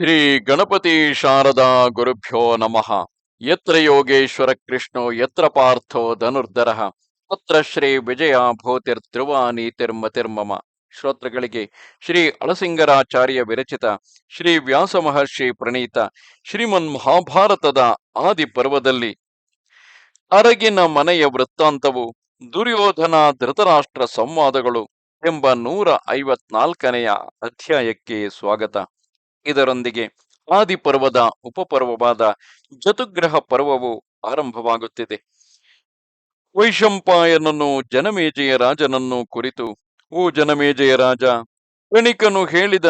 ಶ್ರೀ ಗಣಪತಿ ಶಾರದಾ ಗುರುಭ್ಯೋ ನಮಃ. ಯತ್ರ ಯೋಗೇಶ್ವರ ಕೃಷ್ಣೋ, ಯತ್ರ ಪಾರ್ಥೋ ಧನುರ್ಧರ. ತತ್ರ ಶ್ರೀ ವಿಜಯ ತಿರ್ಮ ನೀತಿರ್ಮತಿರ್ಮಮ ಶ್ರೋತ್ರಗಳಿಗೆ ಶ್ರೀ ಅಳಸಿಂಗರಾಚಾರ್ಯ ವಿರಚಿತ ಶ್ರೀ ವ್ಯಾಸ ಮಹರ್ಷಿ ಪ್ರಣೀತ ಶ್ರೀಮನ್ ಮಹಾಭಾರತದ ಆದಿ ಪರ್ವದಲ್ಲಿ ಅರಗಿನ ಮನೆಯ ವೃತ್ತಾಂತವು ದುರ್ಯೋಧನ ಧೃತರಾಷ್ಟ್ರ ಸಂವಾದಗಳು ಎಂಬ ನೂರ ಐವತ್ನಾಲ್ಕನೆಯ ಅಧ್ಯಾಯಕ್ಕೆ ಸ್ವಾಗತ. ಇದರೊಂದಿಗೆ ಆದಿಪರ್ವದ ಉಪಪರ್ವವಾದ ಜತುಗ್ರಹ ಪರ್ವವು ಆರಂಭವಾಗುತ್ತಿದೆ. ವೈಶಂಪಾಯನನ್ನು ಜನಮೇಜಯ ರಾಜನನ್ನು ಕುರಿತು, ಓ ಜನಮೇಜಯ ರಾಜ, ಕಣಿಕನು ಹೇಳಿದ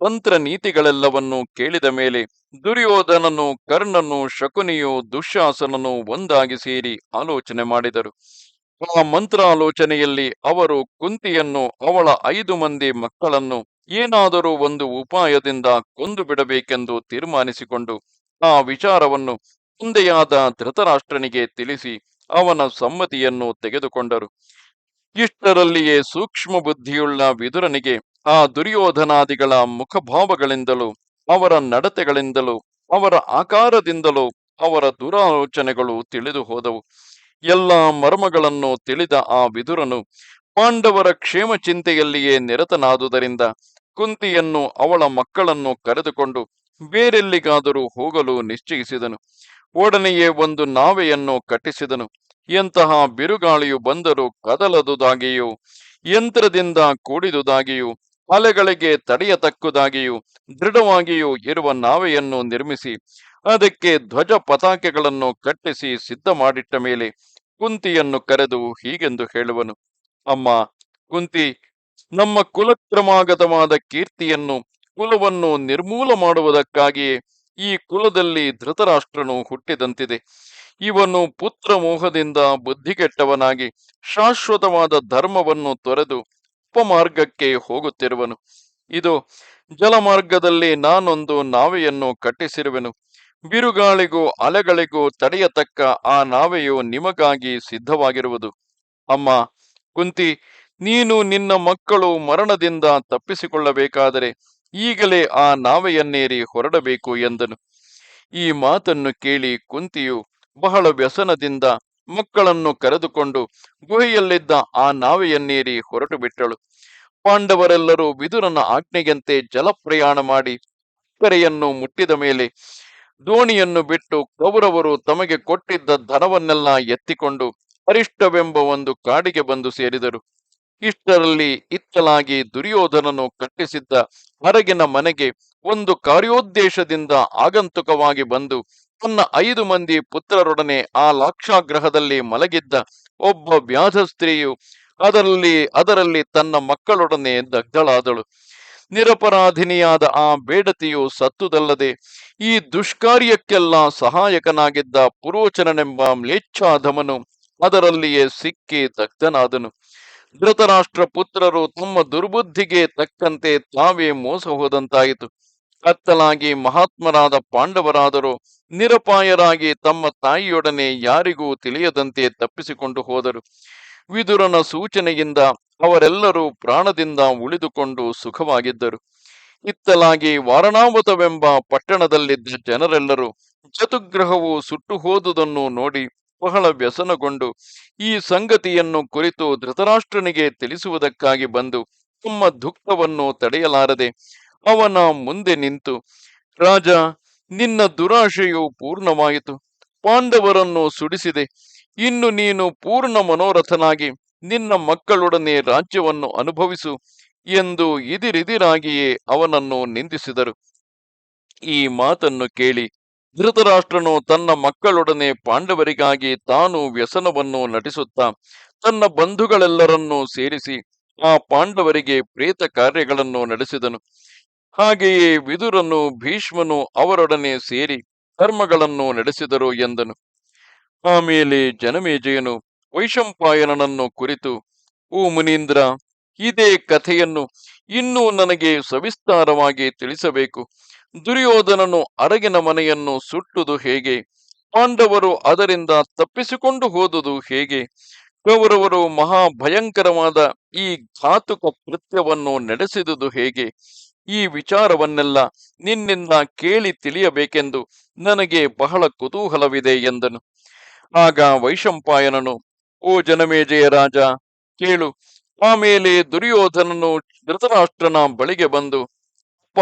ತಂತ್ರ ನೀತಿಗಳೆಲ್ಲವನ್ನು ಕೇಳಿದ ಮೇಲೆ ದುರ್ಯೋಧನನು, ಕರ್ಣನು, ಶಕುನಿಯು ದುಶ್ಯಾಸನನು ಒಂದಾಗಿ ಸೇರಿ ಆಲೋಚನೆ ಮಾಡಿದರು. ಆ ಮಂತ್ರಾಲೋಚನೆಯಲ್ಲಿ ಅವರು ಕುಂತಿಯನ್ನು ಅವಳ ಐದು ಮಂದಿ ಮಕ್ಕಳನ್ನು ಏನಾದರೂ ಒಂದು ಉಪಾಯದಿಂದ ಕೊಂದು ಬಿಡಬೇಕೆಂದು ತೀರ್ಮಾನಿಸಿಕೊಂಡು ಆ ವಿಚಾರವನ್ನು ತಂದೆಯಾದ ಧೃತರಾಷ್ಟ್ರನಿಗೆ ತಿಳಿಸಿ ಅವನ ಸಮ್ಮತಿಯನ್ನು ತೆಗೆದುಕೊಂಡರು. ಇಷ್ಟರಲ್ಲಿಯೇ ಸೂಕ್ಷ್ಮ ಬುದ್ಧಿಯುಳ್ಳ ವಿದುರನಿಗೆ ಆ ದುರ್ಯೋಧನಾದಿಗಳ ಮುಖಭಾವಗಳಿಂದಲೂ, ಅವರ ನಡತೆಗಳಿಂದಲೂ, ಅವರ ಆಕಾರದಿಂದಲೂ ಅವರ ದುರಾಲೋಚನೆಗಳು ತಿಳಿದು ಹೋದವು. ಎಲ್ಲ ಮರ್ಮಗಳನ್ನು ತಿಳಿದ ಆ ವಿದುರನು ಪಾಂಡವರ ಕ್ಷೇಮ ಚಿಂತೆಯಲ್ಲಿಯೇ ನಿರತನಾದುದರಿಂದ ಕುಂತಿಯನ್ನು ಅವಳ ಮಕ್ಕಳನ್ನು ಕರೆದುಕೊಂಡು ಬೇರೆಲ್ಲಿಗಾದರೂ ಹೋಗಲು ನಿಶ್ಚಯಿಸಿದನು. ಒಡನೆಯೇ ಒಂದು ನಾವೆಯನ್ನು ಕಟ್ಟಿಸಿದನು. ಎಂತಹ ಬಿರುಗಾಳಿಯು ಬಂದರೂ ಕದಲದುದಾಗಿಯೂ, ಯಂತ್ರದಿಂದ ಕೂಡಿದುದಾಗಿಯೂ, ಅಲೆಗಳಿಗೆ ತಡೆಯತಕ್ಕುದಾಗಿಯೂ, ದೃಢವಾಗಿಯೂ ಇರುವ ನಾವೆಯನ್ನು ನಿರ್ಮಿಸಿ, ಅದಕ್ಕೆ ಧ್ವಜ ಪತಾಕೆಗಳನ್ನು ಕಟ್ಟಿಸಿ ಸಿದ್ಧ ಮಾಡಿಟ್ಟ ಮೇಲೆ ಕುಂತಿಯನ್ನು ಕರೆದು ಹೀಗೆಂದು ಹೇಳುವನು. ಅಮ್ಮ, ಕುಂತಿ ನಮ್ಮ ಕುಲಕ್ರಮಾಗತವಾದ ಕೀರ್ತಿಯನ್ನು, ಕುಲವನ್ನು ನಿರ್ಮೂಲ ಮಾಡುವುದಕ್ಕಾಗಿಯೇ ಈ ಕುಲದಲ್ಲಿ ಧೃತರಾಷ್ಟ್ರನು ಹುಟ್ಟಿದಂತಿದೆ. ಇವನು ಪುತ್ರ ಮೋಹದಿಂದ ಬುದ್ಧಿಗೆಟ್ಟವನಾಗಿ ಶಾಶ್ವತವಾದ ಧರ್ಮವನ್ನು ತೊರೆದು ಉಪಮಾರ್ಗಕ್ಕೆ ಹೋಗುತ್ತಿರುವನು. ಇದು ಜಲಮಾರ್ಗದಲ್ಲಿ ನಾನೊಂದು ನಾವೆಯನ್ನು ಕಟ್ಟಿಸಿರುವೆನು. ಬಿರುಗಾಳಿಗೂ ಅಲೆಗಳಿಗೂ ತಡೆಯತಕ್ಕ ಆ ನಾವೆಯು ನಿಮಗಾಗಿ ಸಿದ್ಧವಾಗಿರುವುದು. ಅಮ್ಮ, ಕುಂತಿ ನೀನು ನಿನ್ನ ಮಕ್ಕಳು ಮರಣದಿಂದ ತಪ್ಪಿಸಿಕೊಳ್ಳಬೇಕಾದರೆ ಈಗಲೇ ಆ ನಾವೆಯನ್ನೇರಿ ಹೊರಡಬೇಕು ಎಂದನು. ಈ ಮಾತನ್ನು ಕೇಳಿ ಕುಂತಿಯು ಬಹಳ ವ್ಯಸನದಿಂದ ಮಕ್ಕಳನ್ನು ಕರೆದುಕೊಂಡು ಗುಹೆಯಲ್ಲಿದ್ದ ಆ ನಾವೆಯನ್ನೇರಿ ಹೊರಟು ಬಿಟ್ಟಳು ಪಾಂಡವರೆಲ್ಲರೂ ವಿದುರನ ಆಜ್ಞೆಯಂತೆ ಜಲಪ್ರಯಾಣ ಮಾಡಿ ಕರೆಯನ್ನು ಮುಟ್ಟಿದ ಮೇಲೆ ದೋಣಿಯನ್ನು ಬಿಟ್ಟು ಕೌರವರು ತಮಗೆ ಕೊಟ್ಟಿದ್ದ ಧನವನ್ನೆಲ್ಲ ಎತ್ತಿಕೊಂಡು ಅರಿಷ್ಟವೆಂಬ ಒಂದು ಕಾಡಿಗೆ ಬಂದು ಸೇರಿದರು. ಇಷ್ಟರಲ್ಲಿ ಇತ್ತಲಾಗಿ ದುರ್ಯೋಧನನು ಕಟ್ಟಿಸಿದ್ದ ಹೊರಗಿನ ಮನೆಗೆ ಒಂದು ಕಾರ್ಯೋದ್ದೇಶದಿಂದ ಆಗಂತುಕವಾಗಿ ಬಂದು ತನ್ನ ಐದು ಮಂದಿ ಪುತ್ರರೊಡನೆ ಆ ಲಾಕ್ಷಾಗ್ರಹದಲ್ಲಿ ಮಲಗಿದ್ದ ಒಬ್ಬ ವ್ಯಾಧ ಸ್ತ್ರೀಯು ಅದರಲ್ಲಿ ಅದರಲ್ಲಿ ತನ್ನ ಮಕ್ಕಳೊಡನೆ ದಗ್ಧಳಾದಳು. ನಿರಪರಾಧಿನಿಯಾದ ಆ ಬೇಡತಿಯು ಸತ್ತುದಲ್ಲದೆ ಈ ದುಷ್ಕಾರ್ಯಕ್ಕೆಲ್ಲ ಸಹಾಯಕನಾಗಿದ್ದ ಪುರೋಚನನೆಂಬ ಮ್ಲೇಚ್ಛಾಧಮನು ಅದರಲ್ಲಿಯೇ ಸಿಕ್ಕಿ ದಗ್ಧನಾದನು. ಧೃತರಾಷ್ಟ್ರ ಪುತ್ರರು ತಮ್ಮ ದುರ್ಬುದ್ಧಿಗೆ ತಕ್ಕಂತೆ ತಾವೇ ಮೋಸ ಹೋದಂತಾಯಿತು. ಕತ್ತಲಾಗಿ ಮಹಾತ್ಮರಾದ ಪಾಂಡವರಾದರೂ. ನಿರಪಾಯರಾಗಿ ತಮ್ಮ ತಾಯಿಯೊಡನೆ ಯಾರಿಗೂ ತಿಳಿಯದಂತೆ ತಪ್ಪಿಸಿಕೊಂಡು ಹೋದರು. ವಿದುರನ ಸೂಚನೆಯಿಂದ ಅವರೆಲ್ಲರೂ ಪ್ರಾಣದಿಂದ ಉಳಿದುಕೊಂಡು ಸುಖವಾಗಿದ್ದರು. ಇತ್ತಲಾಗಿ ವಾರಣಾವತವೆಂಬ ಪಟ್ಟಣದಲ್ಲಿದ್ದ ಜನರೆಲ್ಲರೂ ಜತುಗ್ರಹವು ಸುಟ್ಟು ಹೋದುದನ್ನು ನೋಡಿ ಬಹಳ ವ್ಯಸನಗೊಂಡು ಈ ಸಂಗತಿಯನ್ನು ಕುರಿತು ಧೃತರಾಷ್ಟ್ರನಿಗೆ ತಿಳಿಸುವುದಕ್ಕಾಗಿ ಬಂದು ತಮ್ಮ ದುಃಖವನ್ನು ತಡೆಯಲಾರದೆ ಅವನ ಮುಂದೆ ನಿಂತು, ರಾಜ, ನಿನ್ನ ದುರಾಶೆಯು ಪೂರ್ಣವಾಯಿತು. ಪಾಂಡವರನ್ನು ಸುಡಿಸಿದೆ. ಇನ್ನು ನೀನು ಪೂರ್ಣ ಮನೋರಥನಾಗಿ ನಿನ್ನ ಮಕ್ಕಳೊಡನೆ ರಾಜ್ಯವನ್ನು ಅನುಭವಿಸು ಎಂದು ಇದಿರಿದಿರಾಗಿಯೇ ಅವನನ್ನು ನಿಂದಿಸಿದರು. ಈ ಮಾತನ್ನು ಕೇಳಿ ಧೃತರಾಷ್ಟ್ರನು ತನ್ನ ಮಕ್ಕಳೊಡನೆ ಪಾಂಡವರಿಗಾಗಿ ತಾನು ವ್ಯಸನವನ್ನು ನಟಿಸುತ್ತಾ ತನ್ನ ಬಂಧುಗಳೆಲ್ಲರನ್ನೂ ಸೇರಿಸಿ ಆ ಪಾಂಡವರಿಗೆ ಪ್ರೇತ ಕಾರ್ಯಗಳನ್ನು ನಡೆಸಿದನು. ಹಾಗೆಯೇ ವಿದುರನು ಭೀಷ್ಮನು ಅವರೊಡನೆ ಸೇರಿ ಧರ್ಮಗಳನ್ನು ನಡೆಸಿದರು ಎಂದನು. ಆಮೇಲೆ ಜನಮೇಜಯನು ವೈಶಂಪಾಯನನನ್ನು ಕುರಿತು, ಓ ಮುನೀಂದ್ರ, ಇದೇ ಕಥೆಯನ್ನು ಇನ್ನೂ ನನಗೆ ಸವಿಸ್ತಾರವಾಗಿ ತಿಳಿಸಬೇಕು. ದುರ್ಯೋಧನನು ಅರಗಿನ ಮನೆಯನ್ನು ಸುಟ್ಟುದು ಹೇಗೆ? ಪಾಂಡವರು ಅದರಿಂದ ತಪ್ಪಿಸಿಕೊಂಡು ಹೋದುದು ಹೇಗೆ? ಕೌರವರು ಮಹಾ ಭಯಂಕರವಾದ ಈ ಘಾತುಕ ಕೃತ್ಯವನ್ನು ನಡೆಸಿದುದು ಹೇಗೆ? ಈ ವಿಚಾರವನ್ನೆಲ್ಲ ನಿನ್ನಿಂದ ಕೇಳಿ ತಿಳಿಯಬೇಕೆಂದು ನನಗೆ ಬಹಳ ಕುತೂಹಲವಿದೆ ಎಂದನು. ಆಗ ವೈಶಂಪಾಯನನು, ಓ ಜನಮೇಜಯ ರಾಜ, ಕೇಳು ಆಮೇಲೆ ದುರ್ಯೋಧನನು ಧೃತರಾಷ್ಟ್ರನ ಬಳಿಗೆ ಬಂದು, ಅಪ್ಪ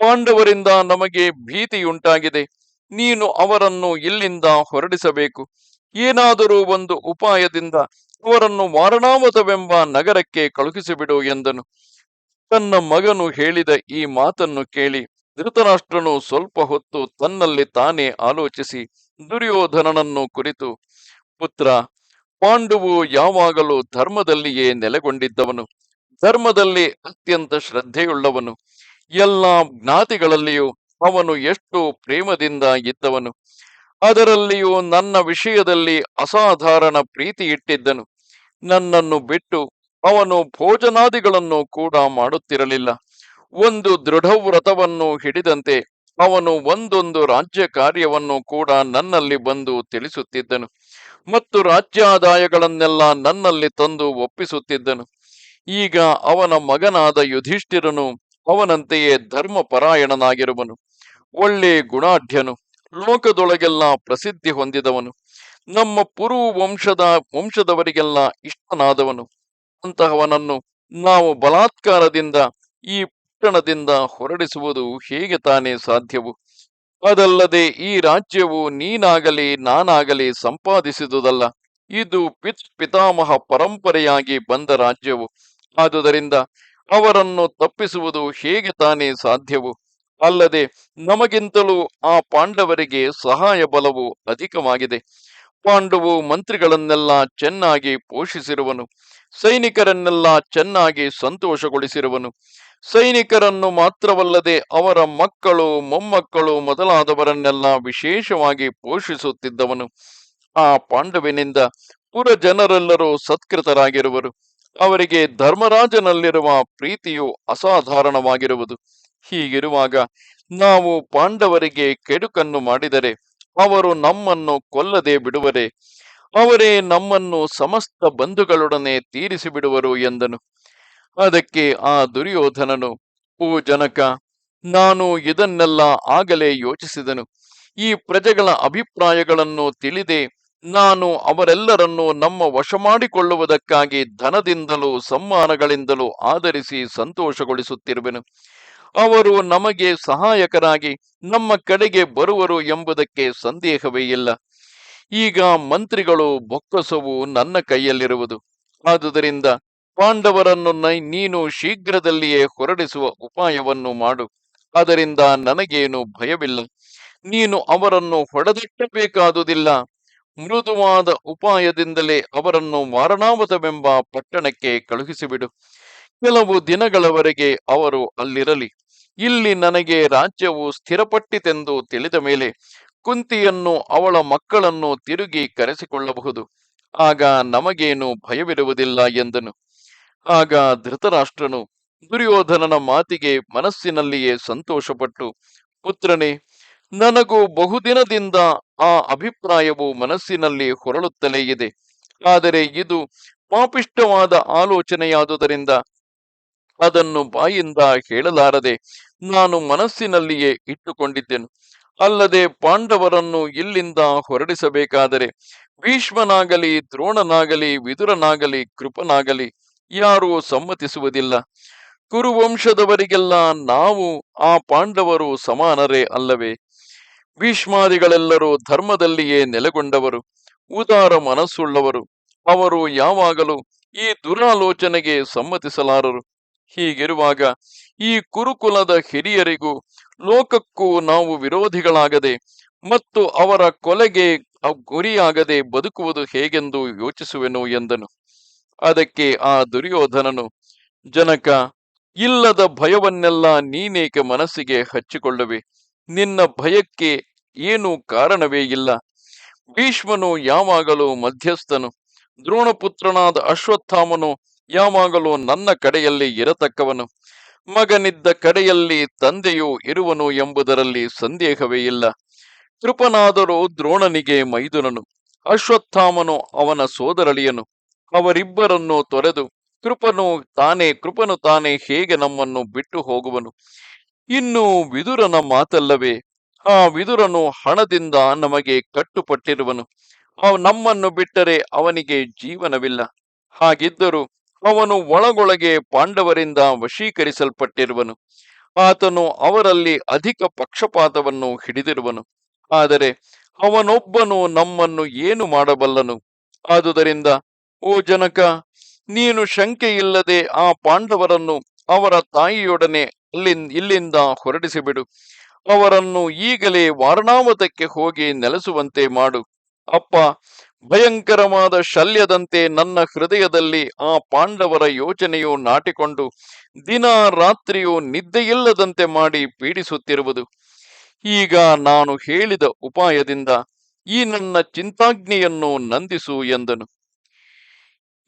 ಪಾಂಡವರಿಂದ ನಮಗೆ ಭೀತಿಯುಂಟಾಗಿದೆ. ನೀನು ಅವರನ್ನು ಇಲ್ಲಿಂದ ಹೊರಡಿಸಬೇಕು. ಏನಾದರೂ ಒಂದು ಉಪಾಯದಿಂದ ಅವರನ್ನು ವಾರಣಾವತವೆಂಬ ನಗರಕ್ಕೆ ಕಳುಹಿಸಿಬಿಡು ಎಂದನು. ತನ್ನ ಮಗನು ಹೇಳಿದ ಈ ಮಾತನ್ನು ಕೇಳಿ ಧೃತರಾಷ್ಟ್ರನು ಸ್ವಲ್ಪ ಹೊತ್ತು ತನ್ನಲ್ಲಿ ತಾನೇ ಆಲೋಚಿಸಿ ದುರ್ಯೋಧನನನ್ನು ಕುರಿತು, ಪುತ್ರ, ಪಾಂಡುವು ಯಾವಾಗಲೂ ಧರ್ಮದಲ್ಲಿಯೇ ನೆಲೆಗೊಂಡಿದ್ದವನು. ಧರ್ಮದಲ್ಲಿ ಅತ್ಯಂತ ಶ್ರದ್ಧೆಯುಳ್ಳವನು. ಎಲ್ಲ ಜ್ಞಾತಿಗಳಲ್ಲಿಯೂ ಅವನು ಎಷ್ಟು ಪ್ರೇಮದಿಂದ ಇದ್ದವನು. ಅದರಲ್ಲಿಯೂ ನನ್ನ ವಿಷಯದಲ್ಲಿ ಅಸಾಧಾರಣ ಪ್ರೀತಿ ಇಟ್ಟಿದ್ದನು. ನನ್ನನ್ನು ಬಿಟ್ಟು ಅವನು ಭೋಜನಾದಿಗಳನ್ನು ಕೂಡ ಮಾಡುತ್ತಿರಲಿಲ್ಲ. ಒಂದು ದೃಢವ್ರತವನ್ನು ಹಿಡಿದಂತೆ ಅವನು ಒಂದೊಂದು ರಾಜ್ಯ ಕಾರ್ಯವನ್ನು ಕೂಡ ನನ್ನಲ್ಲಿ ಬಂದು ತಿಳಿಸುತ್ತಿದ್ದನು ಮತ್ತು ರಾಜ್ಯಾದಾಯಗಳನ್ನೆಲ್ಲ ನನ್ನಲ್ಲಿ ತಂದು ಒಪ್ಪಿಸುತ್ತಿದ್ದನು. ಈಗ ಅವನ ಮಗನಾದ ಯುಧಿಷ್ಠಿರನು ಅವನಂತೆಯೇ ಧರ್ಮಪರಾಯಣನಾಗಿರುವನು, ಒಳ್ಳೆ ಗುಣಾಢ್ಯನು, ಲೋಕದೊಳಗೆಲ್ಲ ಪ್ರಸಿದ್ಧಿ ಹೊಂದಿದವನು, ನಮ್ಮ ಪುರು ವಂಶದ ವಂಶದವರಿಗೆಲ್ಲ ಇಷ್ಟನಾದವನು. ಅಂತಹವನನ್ನು ನಾವು ಬಲಾತ್ಕಾರದಿಂದ ಈ ಪಟ್ಟಣದಿಂದ ಹೊರಡಿಸುವುದು ಹೇಗೆ ತಾನೇ ಸಾಧ್ಯವು? ಅದಲ್ಲದೆ ಈ ರಾಜ್ಯವು ನೀನಾಗಲಿ ನಾನಾಗಲಿ ಸಂಪಾದಿಸಿದುದಲ್ಲ, ಇದು ಪಿತ್ ಪಿತಾಮಹ ಪರಂಪರೆಯಾಗಿ ಬಂದ ರಾಜ್ಯವು. ಆದುದರಿಂದ ಅವರನ್ನು ತಪ್ಪಿಸುವುದು ಹೇಗೆ ತಾನೇ ಸಾಧ್ಯವು? ಅಲ್ಲದೆ ನಮಗಿಂತಲೂ ಆ ಪಾಂಡವರಿಗೆ ಸಹಾಯ ಬಲವು ಅಧಿಕವಾಗಿದೆ. ಪಾಂಡವು ಮಂತ್ರಿಗಳನ್ನೆಲ್ಲ ಚೆನ್ನಾಗಿ ಪೋಷಿಸಿರುವನು. ಸೈನಿಕರನ್ನೆಲ್ಲ ಚೆನ್ನಾಗಿ ಸಂತೋಷಗೊಳಿಸಿರುವನು. ಸೈನಿಕರನ್ನು ಮಾತ್ರವಲ್ಲದೆ ಅವರ ಮಕ್ಕಳು, ಮೊಮ್ಮಕ್ಕಳು ಮೊದಲಾದವರನ್ನೆಲ್ಲ ವಿಶೇಷವಾಗಿ ಪೋಷಿಸುತ್ತಿದ್ದವನು. ಆ ಪಾಂಡವಿನಿಂದ ಪುರ ಜನರೆಲ್ಲರೂ ಸತ್ಕೃತರಾಗಿರುವರು. ಅವರಿಗೆ ಧರ್ಮರಾಜನಲ್ಲಿರುವ ಪ್ರೀತಿಯು ಅಸಾಧಾರಣವಾಗಿರುವುದು. ಹೀಗಿರುವಾಗ ನಾವು ಪಾಂಡವರಿಗೆ ಕೆಡುಕನ್ನು ಮಾಡಿದರೆ ಅವರು ನಮ್ಮನ್ನು ಕೊಲ್ಲದೆ ಬಿಡುವರೆ, ಅವರೇ ನಮ್ಮನ್ನು ಸಮಸ್ತ ಬಂಧುಗಳೊಡನೆ ತೀರಿಸಿ ಬಿಡುವರು ಎಂದನು. ಅದಕ್ಕೆ ಆ ದುರ್ಯೋಧನನು, ಓ ಜನಕ, ನಾನು ಇದನ್ನೆಲ್ಲ ಆಗಲೇ ಯೋಚಿಸಿದನು. ಈ ಪ್ರಜೆಗಳ ಅಭಿಪ್ರಾಯಗಳನ್ನು ತಿಳಿದೇ ನಾನು ಅವರೆಲ್ಲರನ್ನು ನಮ್ಮ ವಶ ಮಾಡಿಕೊಳ್ಳುವುದಕ್ಕಾಗಿ ಧನದಿಂದಲೂ ಸಮ್ಮಾನಗಳಿಂದಲೂ ಆಧರಿಸಿ ಸಂತೋಷಗೊಳಿಸುತ್ತಿರುವೆನು. ಅವರು ನಮಗೆ ಸಹಾಯಕರಾಗಿ ನಮ್ಮ ಕಡೆಗೆ ಬರುವರು ಎಂಬುದಕ್ಕೆ ಸಂದೇಹವೇ ಇಲ್ಲ. ಈಗ ಮಂತ್ರಿಗಳು ಬೊಕ್ಕಸವು ನನ್ನ ಕೈಯಲ್ಲಿರುವುದು. ಆದುದರಿಂದ ಪಾಂಡವರನ್ನು ನೀನು ಶೀಘ್ರದಲ್ಲಿಯೇ ಹೊರಡಿಸುವ ಉಪಾಯವನ್ನು ಮಾಡು. ಅದರಿಂದ ನನಗೇನು ಭಯವಿಲ್ಲ. ನೀನು ಅವರನ್ನು ಹೊಡೆದಟ್ಟಬೇಕಾದುದಿಲ್ಲ. ಮೃದುವಾದ ಉಪಾಯದಿಂದಲೇ ಅವರನ್ನು ಮಾರಣಾವತವೆಂಬ ಪಟ್ಟಣಕ್ಕೆ ಕಳುಹಿಸಿಬಿಡು. ಕೆಲವು ದಿನಗಳವರೆಗೆ ಅವರು ಅಲ್ಲಿರಲಿ. ಇಲ್ಲಿ ನನಗೆ ರಾಜ್ಯವು ಸ್ಥಿರಪಟ್ಟಿತೆಂದು ತಿಳಿದ ಮೇಲೆ ಕುಂತಿಯನ್ನು ಅವಳ ಮಕ್ಕಳನ್ನು ತಿರುಗಿ ಕರೆಸಿಕೊಳ್ಳಬಹುದು. ಆಗ ನಮಗೇನು ಭಯವಿರುವುದಿಲ್ಲ ಎಂದನು. ಆಗ ಧೃತರಾಷ್ಟ್ರನು ದುರ್ಯೋಧನನ ಮಾತಿಗೆ ಮನಸ್ಸಿನಲ್ಲಿಯೇ ಸಂತೋಷಪಟ್ಟು, ಪುತ್ರನೇ, ನನಗೂ ಬಹುದಿನದಿಂದ ಆ ಅಭಿಪ್ರಾಯವು ಮನಸ್ಸಿನಲ್ಲಿ ಹೊರಳುತ್ತಲೇ ಇದೆ. ಆದರೆ ಇದು ಪಾಪಿಷ್ಟವಾದ ಆಲೋಚನೆಯಾದುದರಿಂದ ಅದನ್ನು ಬಾಯಿಂದ ಹೇಳಲಾರದೆ ನಾನು ಮನಸ್ಸಿನಲ್ಲಿಯೇ ಇಟ್ಟುಕೊಂಡಿದ್ದೆನು. ಅಲ್ಲದೆ ಪಾಂಡವರನ್ನು ಇಲ್ಲಿಂದ ಹೊರಡಿಸಬೇಕಾದರೆ ಭೀಷ್ಮನಾಗಲಿ, ದ್ರೋಣನಾಗಲಿ, ವಿದುರನಾಗಲಿ, ಕೃಪನಾಗಲಿ ಯಾರೂ ಸಮ್ಮತಿಸುವುದಿಲ್ಲ. ಕುರುವಂಶದವರಿಗೆಲ್ಲ ನಾವು ಆ ಪಾಂಡವರು ಸಮಾನರೇ ಅಲ್ಲವೇ? ಭೀಷ್ಮಾದಿಗಳೆಲ್ಲರೂ ಧರ್ಮದಲ್ಲಿಯೇ ನೆಲೆಗೊಂಡವರು, ಉದಾರ ಮನಸ್ಸುಳ್ಳವರು. ಅವರು ಯಾವಾಗಲೂ ಈ ದುರಾಲೋಚನೆಗೆ ಸಮ್ಮತಿಸಲಾರರು. ಹೀಗಿರುವಾಗ ಈ ಕುರುಕುಲದ ಹಿರಿಯರಿಗೂ ಲೋಕಕ್ಕೂ ನಾವು ವಿರೋಧಿಗಳಾಗದೆ ಮತ್ತು ಅವರ ಕೊಲೆಗೆ ಗುರಿಯಾಗದೆ ಬದುಕುವುದು ಹೇಗೆಂದು ಯೋಚಿಸುವೆನು ಎಂದನು. ಅದಕ್ಕೆ ಆ ದುರ್ಯೋಧನನು, ಜನಕ, ಇಲ್ಲದ ಭಯವನ್ನೆಲ್ಲ ನೀನೇಕೆ ಮನಸ್ಸಿಗೆ ಹಚ್ಚಿಕೊಳ್ಳುವೆ? ನಿನ್ನ ಭಯಕ್ಕೆ ಏನು ಕಾರಣವೇ ಇಲ್ಲ. ಭೀಷ್ಮನು ಯಾವಾಗಲೂ ಮಧ್ಯಸ್ಥನು. ದ್ರೋಣಪುತ್ರನಾದ ಅಶ್ವತ್ಥಾಮನು ಯಾವಾಗಲೂ ನನ್ನ ಕಡೆಯಲ್ಲಿ ಇರತಕ್ಕವನು. ಮಗನಿದ್ದ ಕಡೆಯಲ್ಲಿ ತಂದೆಯು ಇರುವನು ಎಂಬುದರಲ್ಲಿ ಸಂದೇಹವೇ ಇಲ್ಲ. ಕೃಪನಾದರೂ ದ್ರೋಣನಿಗೆ ಮೈದುನನು. ಅಶ್ವತ್ಥಾಮನು ಅವನ ಸೋದರಳಿಯನು. ಅವರಿಬ್ಬರನ್ನು ತೊರೆದು ಕೃಪನು ತಾನೇ ಕೃಪನು ತಾನೇ ಹೇಗೆ ನಮ್ಮನ್ನು ಬಿಟ್ಟು ಹೋಗುವನು? ಇನ್ನು ವಿದುರನ ಮಾತಲ್ಲವೇ? ಆ ವಿದುರನು ಹಣದಿಂದ ನಮಗೆ ಕಟ್ಟುಪಟ್ಟಿರುವನು. ನಮ್ಮನ್ನು ಬಿಟ್ಟರೆ ಅವನಿಗೆ ಜೀವನವಿಲ್ಲ. ಹಾಗಿದ್ದರೂ ಅವನು ಒಳಗೊಳಗೆ ಪಾಂಡವರಿಂದ ವಶೀಕರಿಸಲ್ಪಟ್ಟಿರುವನು. ಆತನು ಅವರಲ್ಲಿ ಅಧಿಕ ಪಕ್ಷಪಾತವನ್ನು ಹಿಡಿದಿರುವನು. ಆದರೆ ಅವನೊಬ್ಬನು ನಮ್ಮನ್ನು ಏನು ಮಾಡಬಲ್ಲನು? ಆದುದರಿಂದ, ಓ ಜನಕ, ನೀನು ಶಂಕೆಯಿಲ್ಲದೆ ಆ ಪಾಂಡವರನ್ನು ಅವರ ತಾಯಿಯೊಡನೆ ಇಲ್ಲಿಂದ ಹೊರಡಿಸಿಬಿಡು. ಅವರನ್ನು ಈಗಲೇ ವಾರಣಾವತಕ್ಕೆ ಹೋಗಿ ನೆಲೆಸುವಂತೆ ಮಾಡು. ಅಪ್ಪ, ಭಯಂಕರವಾದ ಶಲ್ಯದಂತೆ ನನ್ನ ಹೃದಯದಲ್ಲಿ ಆ ಪಾಂಡವರ ಯೋಚನೆಯು ನಾಟಿಕೊಂಡು ದಿನ ರಾತ್ರಿಯು ನಿದ್ದೆಯಿಲ್ಲದಂತೆ ಮಾಡಿ ಪೀಡಿಸುತ್ತಿರುವುದು. ಈಗ ನಾನು ಹೇಳಿದ ಉಪಾಯದಿಂದ ಈ ನನ್ನ ಚಿಂತಾಗ್ನಿಯನ್ನು ನಂದಿಸು ಎಂದನು.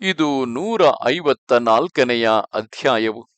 ಇದು ನೂರ ಐವತ್ತ ನಾಲ್ಕನೆಯ ಅಧ್ಯಾಯವು.